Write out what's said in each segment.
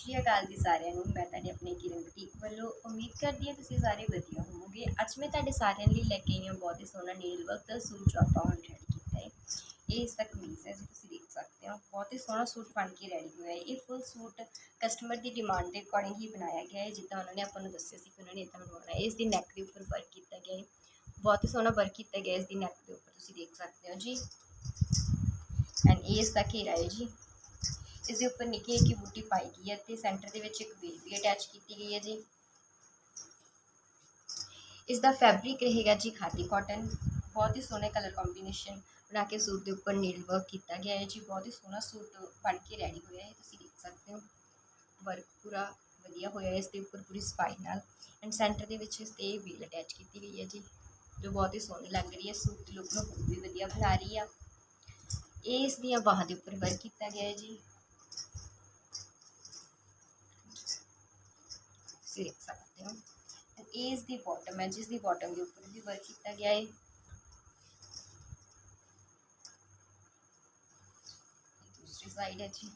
ਸ਼੍ਰੀ ਅਕਾਲ ਜੀ ਸਾਰਿਆਂ ਨੂੰ। ਮੈਂ ਤੁਹਾਡੀ ਆਪਣੇ ਕਿਰਨ ਬੁਟੀਕ ਵੱਲੋਂ ਉਮੀਦ ਕਰਦੀ ਹਾਂ ਤੁਸੀਂ ਸਾਰੇ ਵਧੀਆ ਹੋਵੋਗੇ। ਅੱਜ ਮੈਂ ਤੁਹਾਡੇ ਸਾਰਿਆਂ ਲਈ ਲੈ ਕੇ ਆਈ ਹਾਂ ਬਹੁਤ ਹੀ ਸੋਹਣਾ ਨੀਲ ਵਰਕ ਦਾ ਸੂਟ ਜੋ ਆਪਾਂ ਹੁਣ ਰੈਡੀ ਕੀਤਾ ਹੈ। ਇਹ ਇਸ ਦਾ ਕਮੀਜ਼ ਹੈ ਜੀ, ਤੁਸੀਂ ਦੇਖ ਸਕਦੇ ਹੋ। ਬਹੁਤ ਹੀ ਸੋਹਣਾ ਸੂਟ ਬਣ ਕੇ ਰੈਡੀ ਹੋਇਆ ਹੈ। ਇਹ ਫੁੱਲ ਸੂਟ ਕਸਟਮਰ ਦੀ ਡਿਮਾਂਡ ਦੇ ਅਕੋਰਡਿੰਗ ਹੀ ਬਣਾਇਆ ਗਿਆ ਹੈ। ਜਿੱਦਾਂ ਉਹਨਾਂ ਨੇ ਆਪਾਂ ਨੂੰ ਦੱਸਿਆ ਸੀ ਕਿ ਉਹਨਾਂ ਨੇ ਇਦਾਂ ਬਣਵਾਉਣਾ ਹੈ। ਇਸ ਦੀ ਨੈਕ ਦੇ ਉੱਪਰ ਵਰਕ ਕੀਤਾ ਗਿਆ ਹੈ। ਬਹੁਤ ਹੀ ਸੋਹਣਾ ਵਰਕ ਕੀਤਾ ਗਿਆ ਇਸ ਦੀ ਨੈਕ ਦੇ ਉੱਪਰ, ਤੁਸੀਂ ਦੇਖ ਸਕਦੇ ਹੋ ਜੀ। ਐਂਡ ਇਹ ਇਸ ਦਾ ਘੇਰਾ ਹੈ ਜੀ। ਇਸ ਦੇ ਉੱਪਰ ਨਿੱਕੀ ਨਿੱਕੀ ਬੂਟੀ ਪਾਈ ਗਈ ਹੈ ਤੇ ਸੈਂਟਰ ਦੇ ਵਿੱਚ ਇੱਕ ਵੇਲ ਵੀ ਅਟੈਚ ਕੀਤੀ ਗਈ ਹੈ ਜੀ। ਇਸ ਦਾ ਫੈਬਰਿਕ ਰਹੇਗਾ ਜੀ ਖਾਦੀ ਕਾਟਨ ਬਹੁਤ ਹੀ ਸੋਹਣੇ ਕਲਰ ਕੰਬੀਨੇਸ਼ਨ ਬਣਾ ਕੇ ਸੂਟ ਦੇ ਉੱਪਰ ਨੀਡਲ ਵਰਕ ਕੀਤਾ ਗਿਆ ਹੈ ਜੀ। ਬਹੁਤ ਹੀ ਸੋਹਣਾ ਸੂਟ ਬਣ ਕੇ ਰੈਡੀ ਹੋਇਆ ਹੈ, ਤੁਸੀਂ ਦੇਖ ਸਕਦੇ ਹੋ। ਵਰਕ ਪੂਰਾ ਵਧੀਆ ਹੋਇਆ ਹੈ, ਇਸ ਦੇ ਉੱਪਰ ਪੂਰੀ ਸਫ਼ਾਈ ਨਾਲ। ਐਂਡ ਸੈਂਟਰ ਦੇ ਵਿੱਚ ਇਸ ਤੇ ਵੇਲ ਅਟੈਚ ਕੀਤੀ ਗਈ ਹੈ ਜੀ, ਜੋ ਬਹੁਤ ਹੀ ਸੋਹਣੀ ਲੱਗ ਰਹੀ ਹੈ। ਸੂਟ ਦੀ ਲੁੱਕ ਨੂੰ ਹੋਰ ਵੀ ਵਧੀਆ ਬਣਾ ਰਹੀ ਆ। ਇਹ ਇਸ ਦੀਆਂ ਬਾਹਾਂ ਦੇ ਉੱਪਰ ਵਰਕ ਕੀਤਾ ਗਿਆ ਹੈ ਜੀ। ਤੁਸੀਂ ਦੇਖ ਸਕਦੇ ਹੋ। ਇਹ ਇਸ ਦੀ ਬਾਟਮ ਹੈ, ਜਿਸ ਦੀ ਬਾਟਮ ਦੇ ਉੱਪਰ ਵੀ ਵਰਕ ਕੀਤਾ ਗਿਆ ਹੈ ਦੂਸਰੀ ਸਾਈਡ ਹੈ ਜੀ।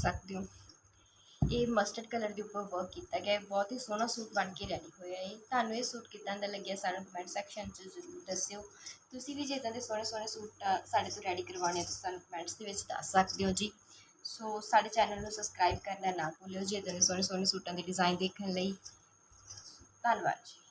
ਸਕਦੇ ਹੋ। ਇਹ ਮਸਟਰਡ ਕਲਰ ਦੇ ਉੱਪਰ ਵਰਕ ਕੀਤਾ ਗਿਆ ਹੈ ਬਹੁਤ ਹੀ ਸੋਹਣਾ ਸੂਟ ਬਣ ਕੇ ਰੈਡੀ ਹੋਇਆ ਹੈ ਤੁਹਾਨੂੰ ਇਹ ਸੂਟ ਕਿਦਾਂ ਦਾ ਲੱਗਿਆ ਸਾਨੂੰ ਕਮੈਂਟ ਸੈਕਸ਼ਨ 'ਚ ਜ਼ਰੂਰ ਦੱਸਿਓ। ਤੁਸੀਂ ਵੀ ਜੇ ਇੱਦਾਂ ਦੇ ਸੋਹਣੇ ਸੋਹਣੇ ਸੂਟ ਸਾਡੇ ਤੋਂ ਰੈਡੀ ਕਰਵਾਉਣੇ ਆ ਸਾਨੂੰ ਕਮੈਂਟਸ ਦੇ ਵਿੱਚ ਦੱਸ ਸਕਦੇ ਹੋ ਜੀ। ਸੋ ਸਾਡੇ ਚੈਨਲ ਨੂੰ ਸਬਸਕ੍ਰਾਈਬ ਕਰਨਾ ਨਾ ਭੁੱਲਿਓ, ਜੇ ਇੱਦਾਂ ਦੇ ਸੋਹਣੇ ਸੋਹਣੇ ਸੂਟਾਂ ਦੇ ਡਿਜ਼ਾਈਨ ਦੇਖਣ ਲਈ। ਧੰਨਵਾਦ ਜੀ।